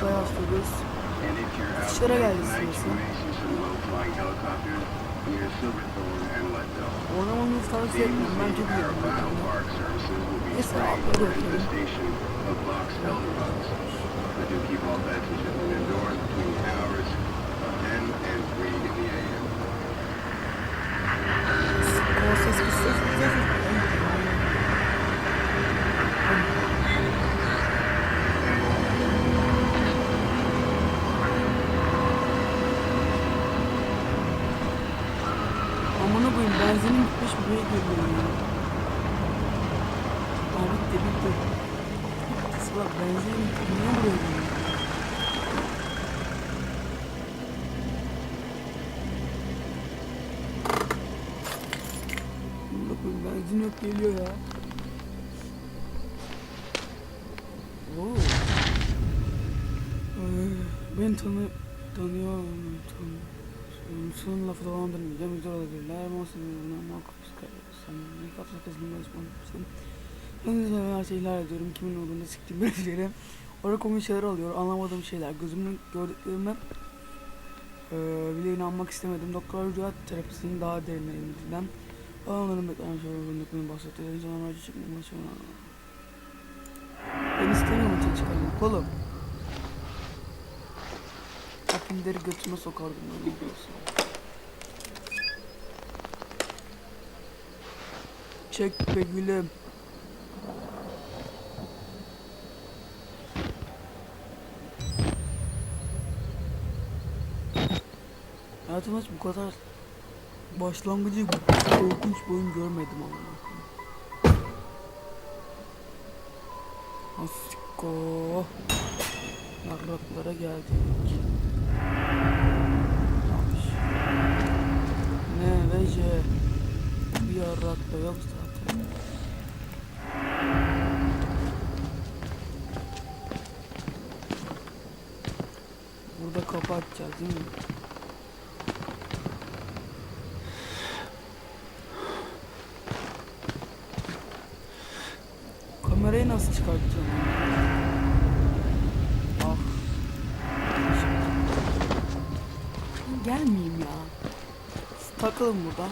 Outlast'a yansıtıyoruz. Dışarı geldi sırası. Tavsiye etmem. Ben çok iyi oynadım. Neyse atları okuyalım. O ses benzinim bitmiş buraya geliyor ya. Aa bitti bitti. Bitti bak benzinim bitti. Niye buraya geliyor? Koyayım benzin yok geliyor ya. Oo. Ee, beni tanı tanıyor mu? Son lafı dolandırmayacağım. Güzel olabilirler. Makul sen ne kadar kızgın yazmamışsın. Ben de her şeyler ediyorum. Kimin olduğunu siktim birileri. Orada komik şeyler oluyor. Anlamadığım şeyler. Gözümün gördüklerime ee, bile inanmak istemedim. Doktor Rüya terapisinin daha derinlerinden. Onların beklenen sorumluluklarını bahsetti. İnsanlar acı sonra. Ben istemiyorum açık çıkarmak oğlum. Kapilleri götüme sokardım ben. Çek be gülüm. Hayatımda hiç bu kadar başlangıcı korkunç bir oyun görmedim ama. Asiko. Yarraklara geldik. Ne ve J. Bir yarrak da yok zaten. Burada kapı açacağız değil mi? Kamerayı nasıl çıkartacağım? Takılın burada.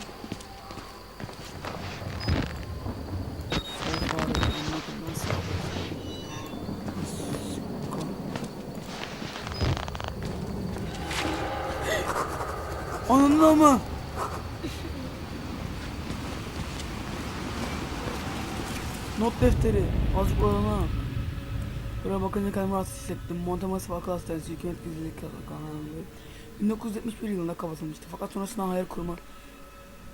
Anında mı? Not defteri. Azıcık olana. Buraya bakınca kendimi rahatsız hissettim. Montemas ve akıl hastanesi hükümet gizlilik kanalında. 1971 yılında kapatılmıştı. Fakat sonrasında hayal kurma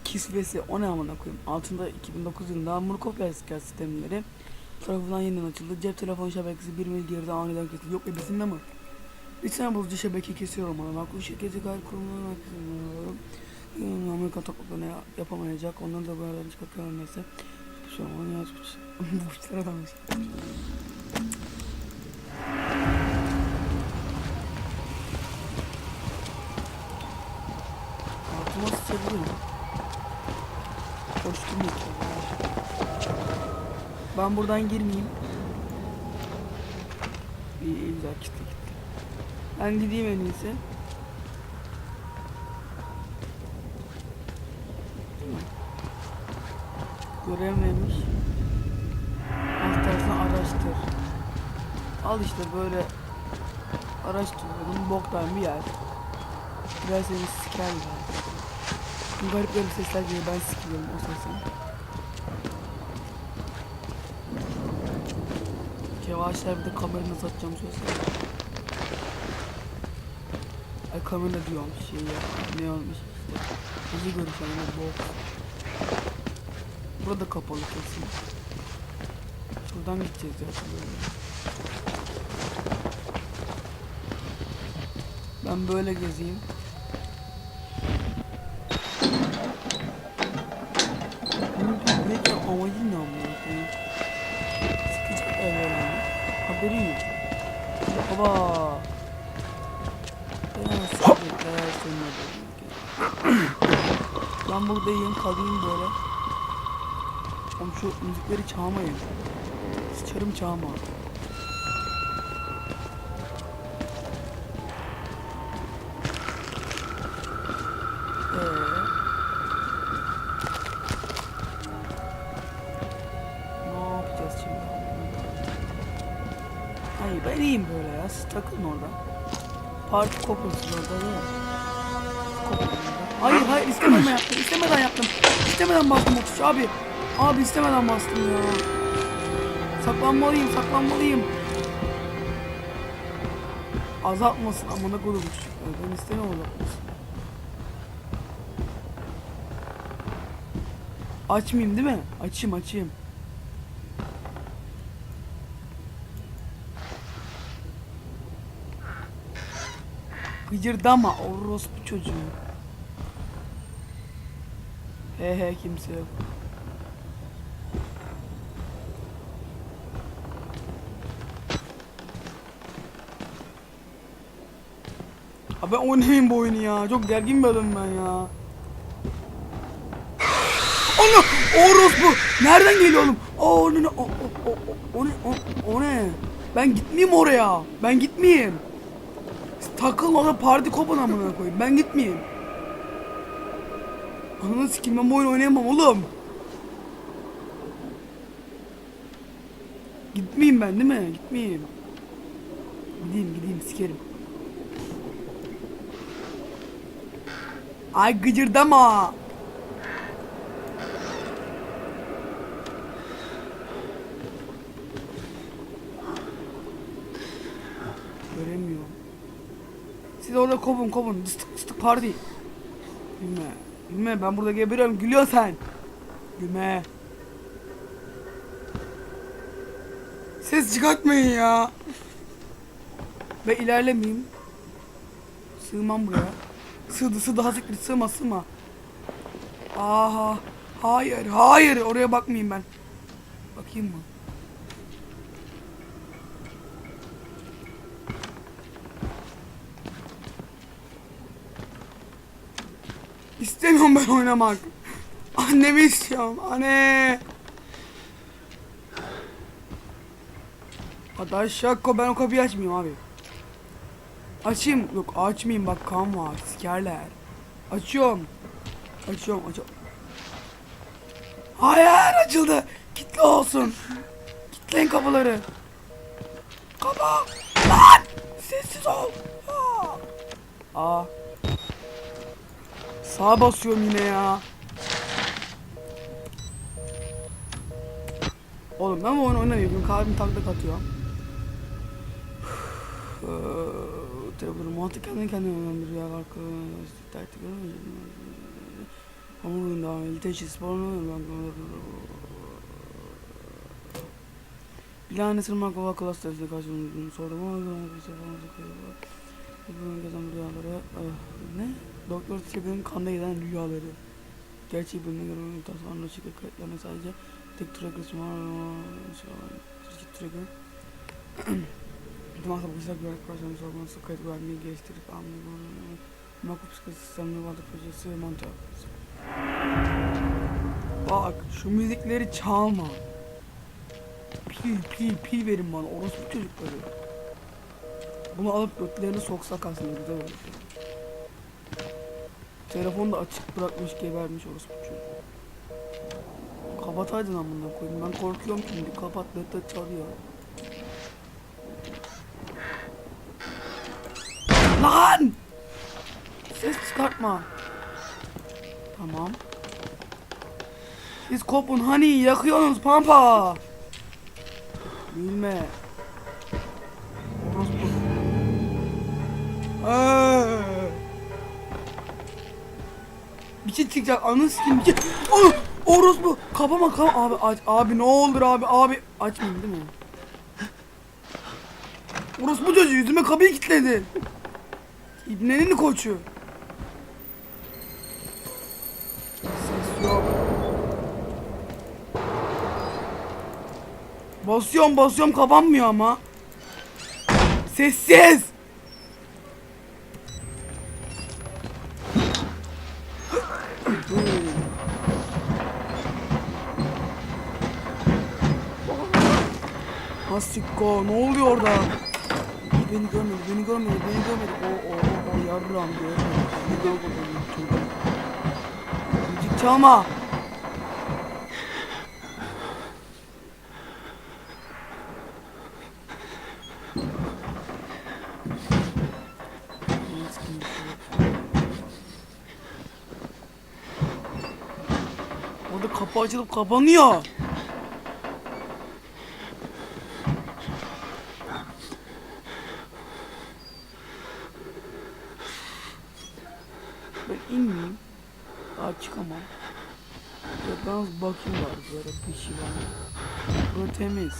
kisvesi o ne amına koyayım. Altında 2009 yılında Murkoff asker sistemleri tarafından yeniden açıldı. Cep telefon şebekesi bir mil geride aniden kesildi. Yok ebesinde mi? Bir bozucu şebeke kesiyorum ama. Bak bu şirketi gayet kurumlarına bakıyorum. Amerika topluluklarına yapamayacak. Onları da bu aradan çıkartıyorum neyse. Şu an yazmış. Bu işler adammış. Sıçabilirim. Koştum yok. Ben buradan girmeyeyim. İyi, iyi güzel gitti gitti. Ben gideyim en iyisi. Görev neymiş? Alt tarafını araştır. Al işte böyle araştırıyorum. Boktan bir yer. Biraz seni siker. Bu garip garip sesler geliyor. Ben sikiliyorum o sesi. Kevaşlar bir de kameranı satacağım sözler. Ay kamera diyorum şey ya. Ne olmuş işte. Hızlı görüş yani box. Burada kapalı kesin. Şuradan gideceğiz zaten böyle. Ben böyle gezeyim. Ne yapayım? haberin yok. Baba. Ben sabretler sonuna Ben buradayım kalayım böyle. Oğlum şu müzikleri çalmayın. Sıçarım çağma. Takılın orada. Parti kopulsun orada değil mi? Kopulun orada. Hayır hayır istemeden yaptım. İstemeden yaptım. İstemeden bastım 33 abi. Abi istemeden bastım ya. Saklanmalıyım saklanmalıyım. Azaltmasın amına koydum çocuklar. Ben istemem azaltmasın. Açmayayım değil mi? Açayım açayım. Gıcırdama orospu çocuğu. He he kimse yok. Abi ben oynamayayım bu oyunu ya. Çok gergin bir adamım ben ya. Ana! Orospu! Nereden geliyor oğlum? O ne? O, o, o, o, ne? O ne? Ben gitmeyeyim oraya. Ben gitmeyeyim. Takıl orada parti kopun amına koyayım. Ben gitmeyeyim. Ananı sikeyim ben bu oyunu oynayamam oğlum. Gitmeyeyim ben değil mi? Gitmeyeyim. Gideyim gideyim sikerim. Ay gıcırdama. Siz orada kovun kovun. Istık ıstık parti. Gülme. Gülme ben burada geberiyorum. Gülüyor sen. Gülme. Ses çıkartmayın ya. Ve ilerlemeyeyim. Sığmam buraya. Sığdı sığdı hazır sığma sığma. Aha. Hayır hayır oraya bakmayayım ben. Bakayım mı? İstemiyorum ben oynamak. Annemi istiyorum. Anne. Hadi şako ben o kapıyı açmayayım abi. Açayım. Yok açmayayım bak kan var. Sikerler. Açıyorum. Açıyorum açıyorum. Hayır açıldı. Kitle olsun. Kitleyin kapıları. Kapa. Lan. Sessiz ol. Aa. Aa. Sağa basıyorum yine ya. Oğlum ben bu oyunu oynamıyorum. Kalbim takla atıyor. Tabii mantık kendini kendine önemli ya. Taktik Onun da ilteşi sporunu Bilahane sırmak hava klas testi karşımızın sorma Bunun gezen rüyaları Ne? Doktor Steven'in kanda giden rüyaları Gerçeği bölümüne göre tasarlanmış şekil kayıtlarına sadece tek tracker Çizgi tracker. Dımakla bakışlar güvenlik personeli sorgulanması kayıt güvenliği geliştirip anlayın Makro psikolojik sistemli vardı projesi ve mantığı Bak şu müzikleri çalma. Pil pil pil verin bana. Orospu çocukları. Bunu alıp götlerine soksak aslında. Güzel olur Telefonu da açık bırakmış gebermiş orospu çocuğu Kapataydın amına koyayım ben korkuyorum şimdi kapat net çalıyor Lan! Ses çıkartma. Tamam. Siz kopun hani yakıyorsunuz pampa. Gülme. Orospu. Eee. Bir şey çıkacak anı sikim bir şey. Oh, orospu. Kapama kapama abi aç abi ne olur abi abi açmayayım değil mi? Orospu çocuğu yüzüme kapıyı kilitledi. İbnenin koçu. Ses yok. Basıyorum basıyorum kapanmıyor ama. Sessiz! Asiko ne oluyor orada? Beni görmedi, beni görmedi, beni görmedi. O o o yarram görmedi. Beni görmedi. Müzik çalma. Orada kapı açılıp kapanıyor. Ben inmeyeyim. Daha çıkamam. Ya bakayım var böyle bir şey var. mı? Burası temiz.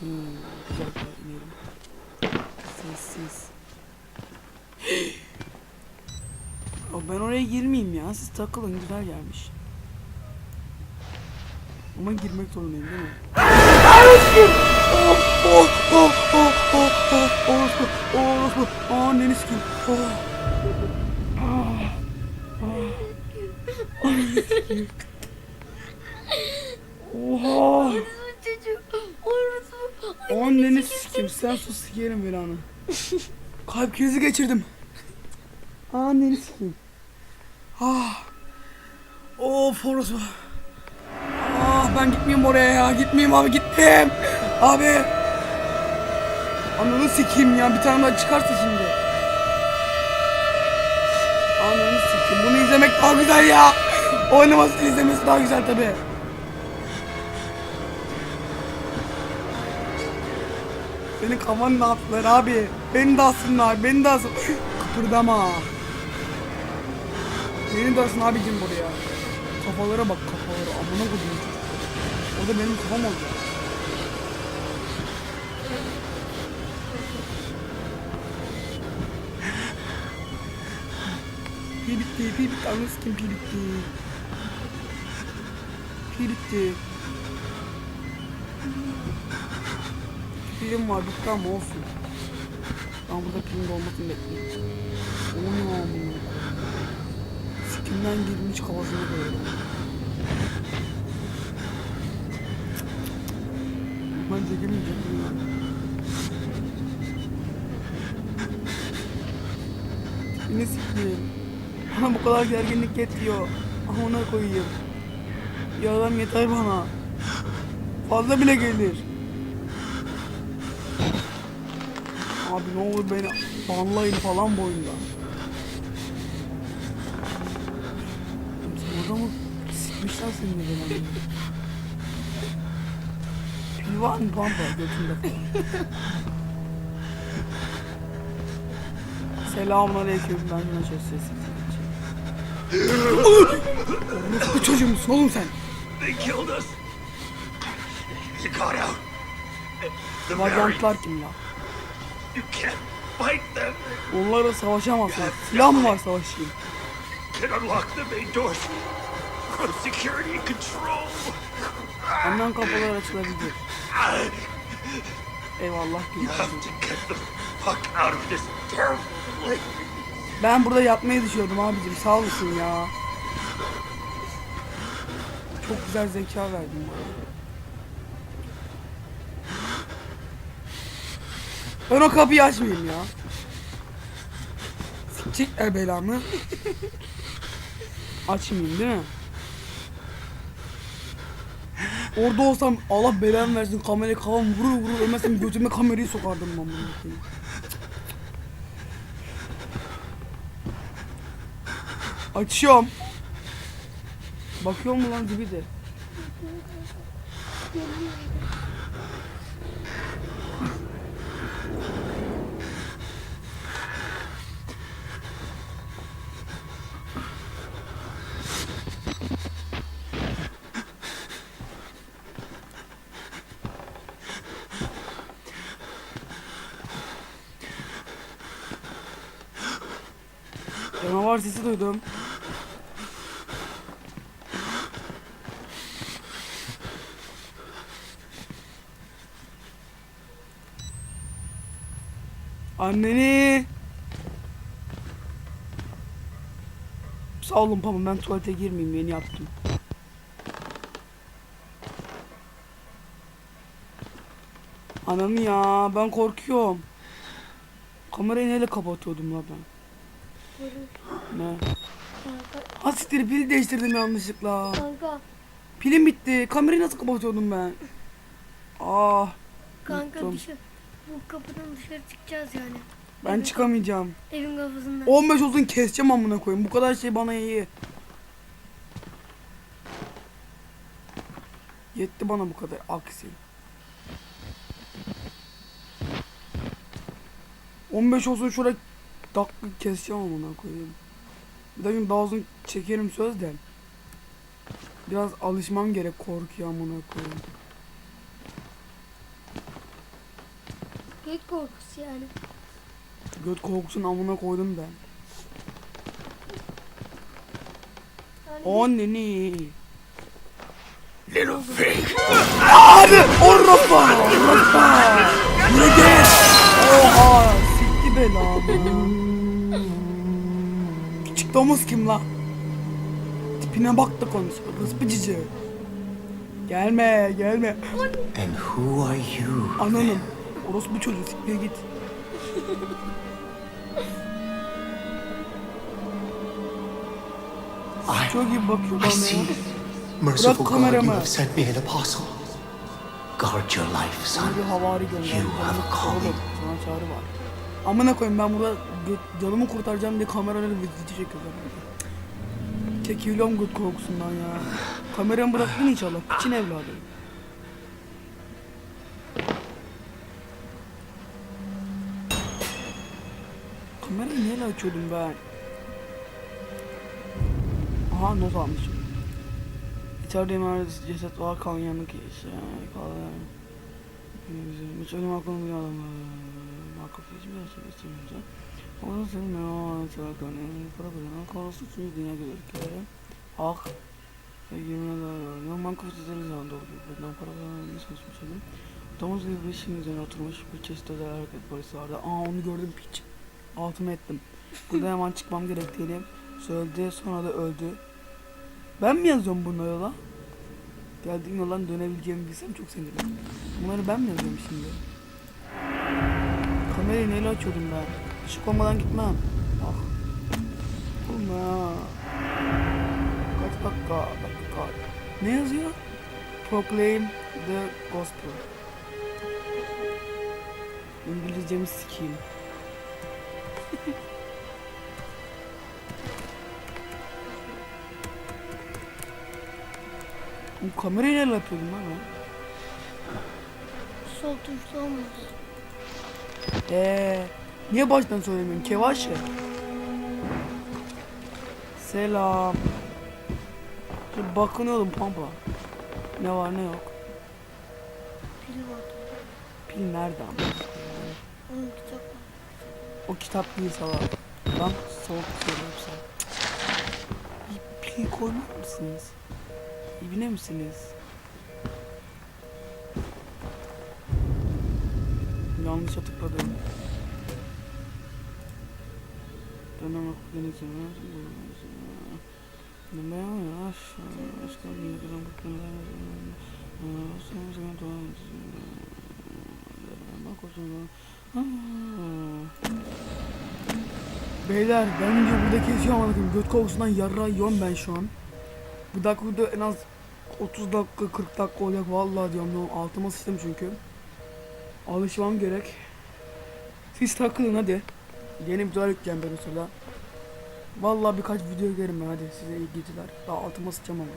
Hmm, güzel inelim. Sessiz. Ben oraya girmeyeyim ya. Siz takılın güzel gelmiş. Ama girmek zorundayım değil mi? Oh, oh, oh, oh, oh, oh, orospu, orospu, anneni sikeyim. Oh. Ah, ah. Anneni sikeyim. Oha. Çocuk. Anneni sikeyim. Sen sus sikerim belanı. Kalp krizi geçirdim. Anneni sikeyim. Ah. Of orospu. Ah ben gitmeyeyim oraya ya. Gitmeyeyim abi gittim. Abi. Ananı sikeyim ya. Bir tane daha çıkarsa şimdi. Ananı sikeyim. Bunu izlemek daha güzel ya. Oynamasını izlemesi daha güzel tabi. Senin kafanı ne yaptılar abi? Beni de alsınlar, beni de alsın. Kıpırdama. Beni de alsın abicim buraya. Kafalara bak kafalara. Amına koyayım. O da benim kafam oldu. Pi bitti, pi bitti. Anı sikim pi bitti. Pi bitti. Pilim var bitti ama olsun. Ben burada pilim dolmasını bekleyeyim. O ne amına Sikimden girmiş kafasına böyle. Ben çekemeyeceğim sikeyim. Bana bu kadar gerginlik yetiyor. Amına koyayım. Ya adam yeter bana. Fazla bile gelir. Abi ne olur beni banlayın falan bu oyunda. Orada mı sikmişler seni de belanı. Pil var mı pampa götünde falan. Selamünaleyküm ben Naşet sesi. Bu çocuğum musun oğlum sen? They killed us. You got out. Varyantlar kim la? you can't fight them. Onlarla savaşamazsın. Silah mı var savaşayım? Can unlock the main doors from security control. Ondan kapılar açılabilir. Eyvallah You güzel. have to get the fuck out of this terrible place. Ben burada yatmayı düşünüyordum abicim sağ olasın ya. Çok güzel zeka verdin bana. Ben o kapıyı açmayayım ya. Sikecekler belamı. Açmayayım değil mi? Orada olsam Allah belamı versin kamerayı kafam vurur vurur ölmezsem götüme kamerayı sokardım ben bunu. Açıyorum. Bakıyor mu lan gibi de. Canavar sesi duydum. Anneni. Sağ olun pamuk ben tuvalete girmeyeyim yeni yaptım. Ananı ya ben korkuyorum. Kamerayı neyle kapatıyordum la ben? Ne? Ha siktir pil değiştirdim yanlışlıkla. kanka, Pilim bitti. Kamerayı nasıl kapatıyordum ben? Ah kanka Unuttum. Bu kapıdan dışarı çıkacağız yani. ben çıkamayacağım. Evin kafasından. 15 olsun keseceğim amına koyayım. Bu kadar şey bana iyi. Yetti bana bu kadar aksi. 15 olsun şuraya dakika keseceğim amına koyayım. Bir dakika daha uzun çekerim söz de. Biraz alışmam gerek korkuya amına koyayım. Gök korkusu yani. Göt korkusunu amına koydum ben. Anneni. Little pig. Abi orropa orropa. Ne gel? Oha sikti belamı. Küçük domuz kim la? Tipine bak da konuş. Rızpı cici. Gelme gelme. And who are you? Ananım. Orospu çocuğu siktir git. I, Çok iyi bakıyor I bana see. ya. Merciful God, kameramı. you have sent me an apostle. Guard your life, son. Sana bir havari gönder. You have a calling. Sana çağrı var. Amına koyayım ben burada gö- canımı kurtaracağım diye kamerayla video çekiyorum. Çekiliyorum göt korkusundan ya. Kameramı bıraktın inşallah. Piçin evladı. Kamerayı neyle açıyordum ben? Aha not almışım. İçeride emanet ceset var kan yanık yaşa. Kalan. Hiç ölüm bile alamam. Vakıf hiçbir şey istemiyorsa. Onu senin emanet çarkan. Para kırana kalası çünkü dünya gözüküyor. Ah. Sevgimine de var. Vakıf sizleri zandı oldu. Benden para kırana çalışmışım. Domuz gibi bir şeyin üzerine oturmuş bir çeşit özel hareket polisi vardı. Aa onu gördüm piç. Altıma ettim. Burada hemen çıkmam gerektiğini söyledi. Sonra da öldü. Ben mi yazıyorum bunları yola? Geldiğim yoldan dönebileceğimi bilsem çok sevinirim. Bunları ben mi yazıyorum şimdi? Kamerayı neyle açıyordum ben? Işık olmadan gitmem. Ah. Oğlum ya. Kaç dakika? Dakika. Ne yazıyor? Proclaim the gospel. İngilizcemi sikeyim. Bu kamerayı neyle yapıyordum lan ben? sol tuşla olmaz. Eee niye baştan söylemiyorsun Kevaşe? Selam. Şimdi bakınıyordum pampa. Ne var ne yok. Pil var. Pil nerede ama? Onun kitap. O kitap değil salak. Lan soğuk söylüyorum sen. Bir pil koymaz mısınız? İbine misiniz? Yanlış tıkladım. Dönem denizim. Ne ya? Başka bir yerden Beyler ben video burada kesiyorum anladım. Göt kokusundan yarra yiyorum ben şu an. Bu dakika video en az 30 dakika 40 dakika olacak vallahi diyorum. ya. Altıma sıçtım çünkü. Alışmam gerek. Siz takılın hadi. Yeni videolar yükleyeceğim ben o sırada. Vallahi birkaç video gelirim ben hadi size iyi geceler. Daha altıma sıçacağım ama.